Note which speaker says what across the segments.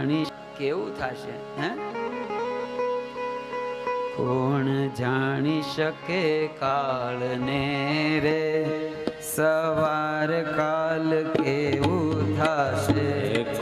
Speaker 1: જાણી કેવું થશે હે? કોણ જાણી શકે કાળને રે? સવાર કાલ કેવું થશે?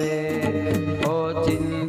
Speaker 1: রে ও চিন্তা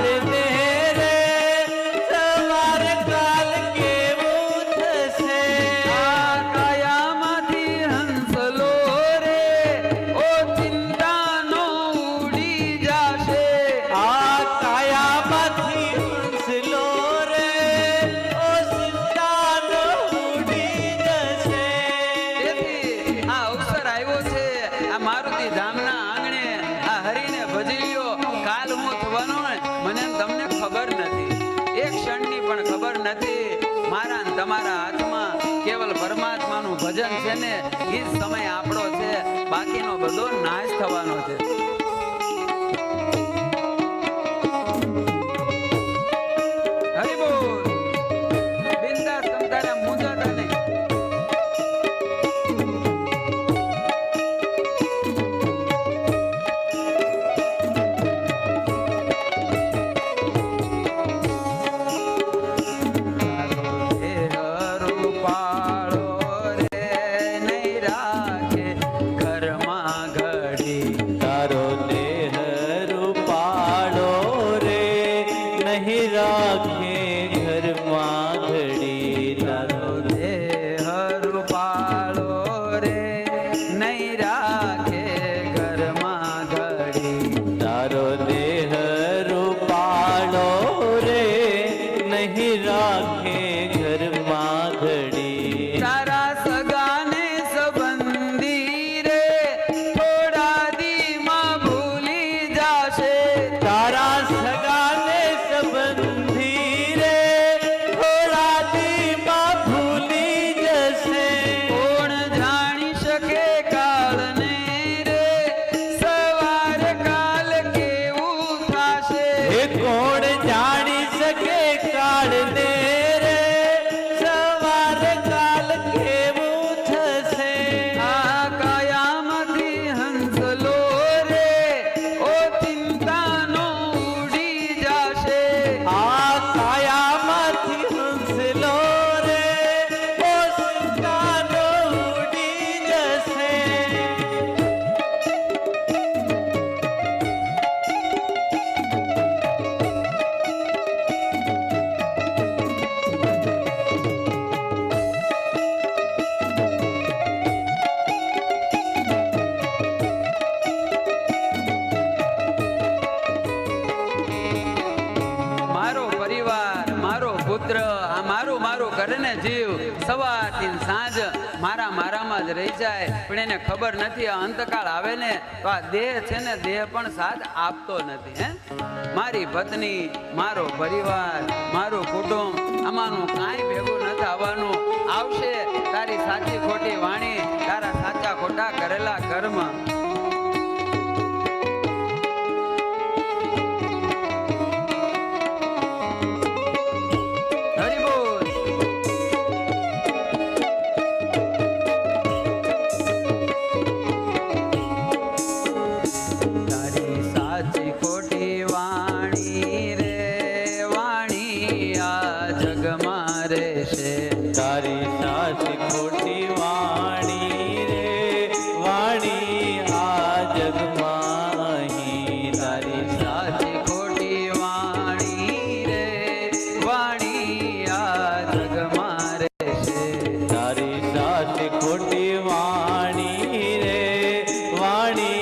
Speaker 1: live અને
Speaker 2: એ
Speaker 1: સમય આપણો છે. બાકીનો બધો નાશ થવાનો છે. સવારથી સાંજ મારા મારામાં જ રહી જાય. પણ એને ખબર નથી, આ અંતકાળ આવે ને તો આ દેહ છે ને, દેહ પણ સાથ આપતો નથી, હે? મારી પત્ની, મારો પરિવાર, મારું કુટુંબ, આમાંનું કાંઈ ભેગું નથી આવવાનું. આવશે તારી સાચી ખોટી વાણી, તારા સાચા ખોટા કરેલા કર્મ. રહેશે
Speaker 2: તારી સાચી ખોટી વાણી રે. વાણી આ જગમાં અહીં. તારી
Speaker 1: સાચી ખોટી વાણી રે. વાણી આ જગમાં રહેશે.
Speaker 2: તારી સાચી ખોટી વાણી રે. વાણી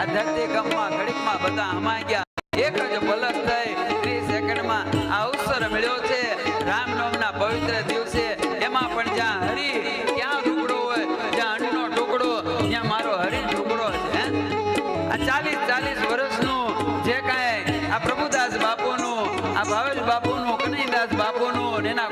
Speaker 2: આ
Speaker 1: ધરતી ઘડીકમાં બધા હમાઈ ગયા એક જ પલક થઈ, ત્રીસ સેકન્ડમાં આ અવસર મળ્યો છે રામનવમના પવિત્ર દિવસે એમાં પણ જ્યાં હરી ક્યાં ટુકડો હોય, જ્યાં અન્નનો ટુકડો ત્યાં મારો હરી ટુકડો છે? આ ચાલીસ ચાલીસ વર્ષનું જે કાંઈ આ પ્રભુદાસ બાપુનું, આ ભાવેશ બાપુનું, કનૈદાસ બાપુનું એના